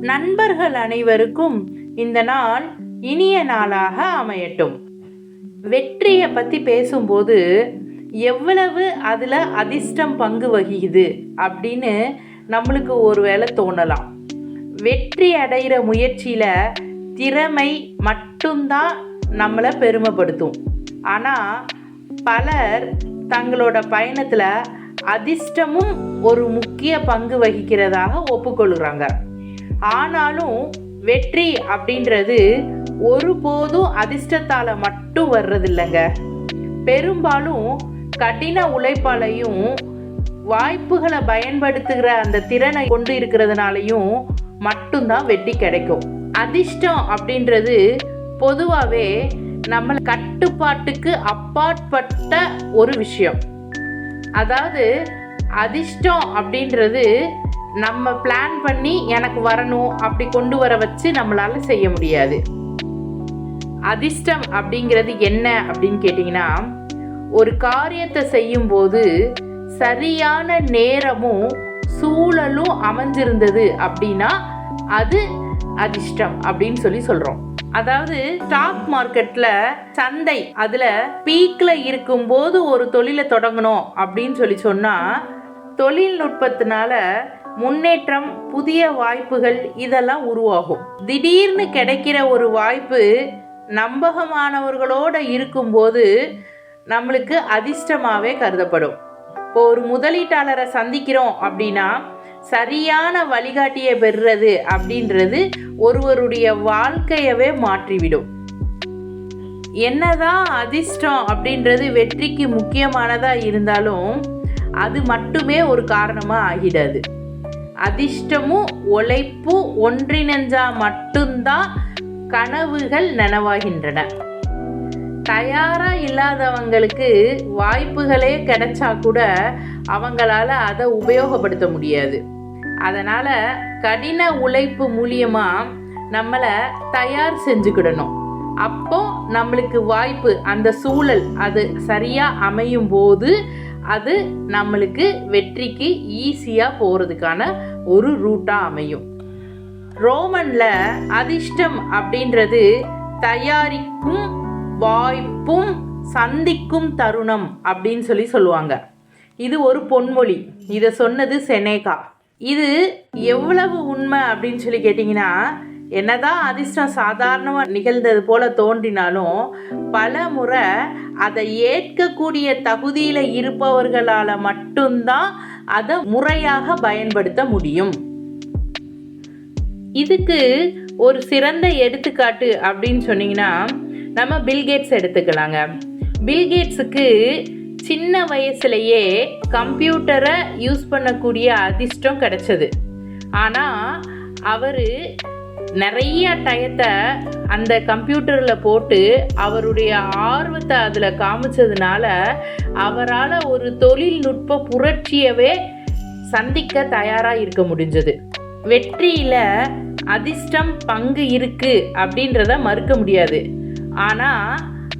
நண்பர்கள் அனைவருக்கும் இந்த நாள் இனிய நாளாக அமையட்டும். வெற்றியை பற்றி பேசும்போது எவ்வளவு அதில் அதிர்ஷ்டம் பங்கு வகிக்குது அப்படின்னு நம்மளுக்கு ஒரு வேளை தோணலாம். வெற்றி அடைகிற முயற்சியில் திறமை மட்டும்தான் நம்மளை பெருமைப்படுத்தும். ஆனால் பலர் தங்களோட பயணத்தில் அதிர்ஷ்டமும் ஒரு முக்கிய பங்கு வகிக்கிறதாக ஒப்புக்கொள்கிறாங்க ஆனாலும் வெற்றி அப்படின்றது ஒருபோதும் அதிர்ஷ்டத்தால் மட்டும் வர்றதில்லைங்க. பெரும்பாலும் கடின உழைப்பாலையும் வாய்ப்புகளை பயன்படுத்துகிற அந்த திறனை கொண்டு இருக்கிறதுனாலையும் மட்டும்தான் வெற்றி கிடைக்கும். அதிர்ஷ்டம் அப்படின்றது பொதுவாகவே நம்ம கட்டுப்பாட்டுக்கு அப்பாற்பட்ட ஒரு விஷயம். அதாவது அதிர்ஷ்டம் அப்படின்றது நம்ம பிளான் பண்ணி எனக்கு வரணும் அப்படி கொண்டு வர வச்சு நம்மளால செய்ய முடியாது. அதிர்ஷ்டம் அப்படிங்கிறது என்ன அப்படின்னு கேட்டிங்கன்னா ஒரு காரியத்தை செய்யும்போது சரியான நேரமும் சூழலும் அமைஞ்சிருந்தது அப்படின்னா அது அதிர்ஷ்டம் அப்படின்னு சொல்லி சொல்கிறோம் அதாவது ஸ்டாக் மார்க்கெட்டில் சந்தை அதில் பீக்கில் இருக்கும்போது ஒரு தொழிலை தொடங்கணும் அப்படின்னு சொல்லி சொன்னால் தொழில்நுட்பத்தினால முன்னேற்றம் புதிய வாய்ப்புகள் இதெல்லாம் உருவாகும். திடீர்னு கிடைக்கிற ஒரு வாய்ப்பு நம்பகமானவர்களோடு இருக்கும்போது நம்மளுக்கு அதிர்ஷ்டமாகவே கருதப்படும். இப்போ ஒரு முதலீட்டாளரை சந்திக்கிறோம் அப்படின்னா சரியான வழிகாட்டியை பெறுறது அப்படின்றது ஒருவருடைய வாழ்க்கையவே மாற்றிவிடும். என்னதான் அதிர்ஷ்டம் அப்படின்றது வெற்றிக்கு முக்கியமானதாக இருந்தாலும் அது மட்டுமே ஒரு காரணமாக ஆகிடாது. அதிர்ஷ்டமும் உழைப்பும் ஒன்றிணைஞ்சா மட்டும்தான் கனவுகள் நனவாகின்றன. தயாரா இல்லாதவங்களுக்கு வாய்ப்புகளே கிடைச்சா கூட அவங்களால அதை உபயோகப்படுத்த முடியாது. அதனால கடின உழைப்பு மூலியமா நம்மளை தயார் செஞ்சுக்கிடணும். அப்போ நம்மளுக்கு வாய்ப்பு அந்த சூழல் அது சரியா அமையும் போது அது நம்மளுக்கு வெற்றிக்கு ஈஸியாக போகிறதுக்கான ஒரு ரூட்டாக அமையும். ரோமனில் அதிர்ஷ்டம் அப்படின்றது தயாரிக்கும் வாய்ப்பும் சந்திக்கும் தருணம் அப்படின்னு சொல்லி சொல்லுவாங்க. இது ஒரு பொன்மொழி. இதை சொன்னது செனேகா. இது எவ்வளவு உண்மை அப்படின்னு சொல்லி கேட்டிங்கன்னா என்னதான் அதிர்ஷ்டம் சாதாரணமாக நிகழ்ந்தது போல தோன்றினாலும் பல முறை அதை ஏற்கக்கூடிய தகுதியில் இருப்பவர்களால் மட்டும்தான் அதை முறையாக பயன்படுத்த முடியும். இதுக்கு ஒரு சிறந்த எடுத்துக்காட்டு அப்படின்னு சொன்னீங்கன்னா நம்ம பில்கேட்ஸ் எடுத்துக்கலாங்க. பில்கேட்ஸுக்கு சின்ன வயசுலேயே கம்ப்யூட்டரை யூஸ் பண்ணக்கூடிய அதிர்ஷ்டம் கிடைச்சது. ஆனால் அவர் நிறைய டயத்தை அந்த கம்ப்யூட்டரில் போட்டு அவருடைய ஆர்வத்தை அதில் காமிச்சதுனால அவரால் ஒரு தொழில்நுட்ப புரட்சியவே சந்திக்க தயாராக இருக்க முடிஞ்சது. வெற்றியில் அதிர்ஷ்டம் பங்கு இருக்கு அப்படின்றத மறுக்க முடியாது. ஆனால்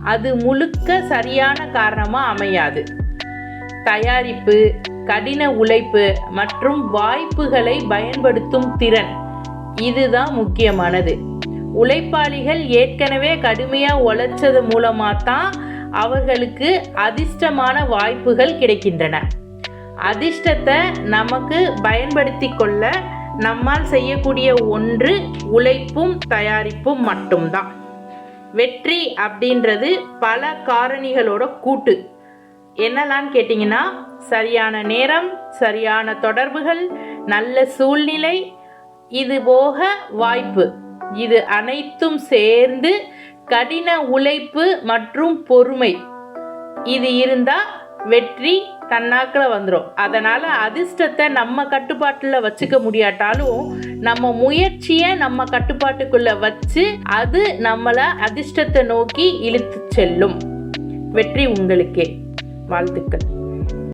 அது முழுக்க சரியான காரணமாக அமையாது. தயாரிப்பு கடின உழைப்பு மற்றும் வாய்ப்புகளை பயன்படுத்தும் திறன் இதுதான் முக்கியமானது. உழைப்பாளிகள் ஏற்கனவே கடுமையாக உழைச்சது மூலமாக தான் அவர்களுக்கு அதிர்ஷ்டமான வாய்ப்புகள் கிடைக்கின்றன. அதிர்ஷ்டத்தை நமக்கு பயன்படுத்தி கொள்ள நம்மால் செய்யக்கூடிய ஒன்று உழைப்பும் தயாரிப்பும் மட்டும்தான். வெற்றி அப்படின்றது பல காரணிகளோட கூட்டு. என்னெல்லாம் கேட்டிங்கன்னா சரியான நேரம் சரியான தொடர்புகள் நல்ல சூழ்நிலை இது போக வாய்ப்பு. இது அனைத்தும் சேர்ந்து கடின உழைப்பு மற்றும் பொறுமை. இது இருந்தால் வெற்றி தன்னாக்கில் வந்துடும் அதனால் அதிர்ஷ்டத்தை நம்ம கட்டுப்பாட்டில் வச்சுக்க முடியாட்டாலும் நம்ம முயற்சியை நம்ம கட்டுப்பாட்டுக்குள்ளே வச்சு அது நம்மளை அதிர்ஷ்டத்தை நோக்கி இழுத்து செல்லும். வெற்றி உங்களுக்கே. வாழ்த்துக்கள்.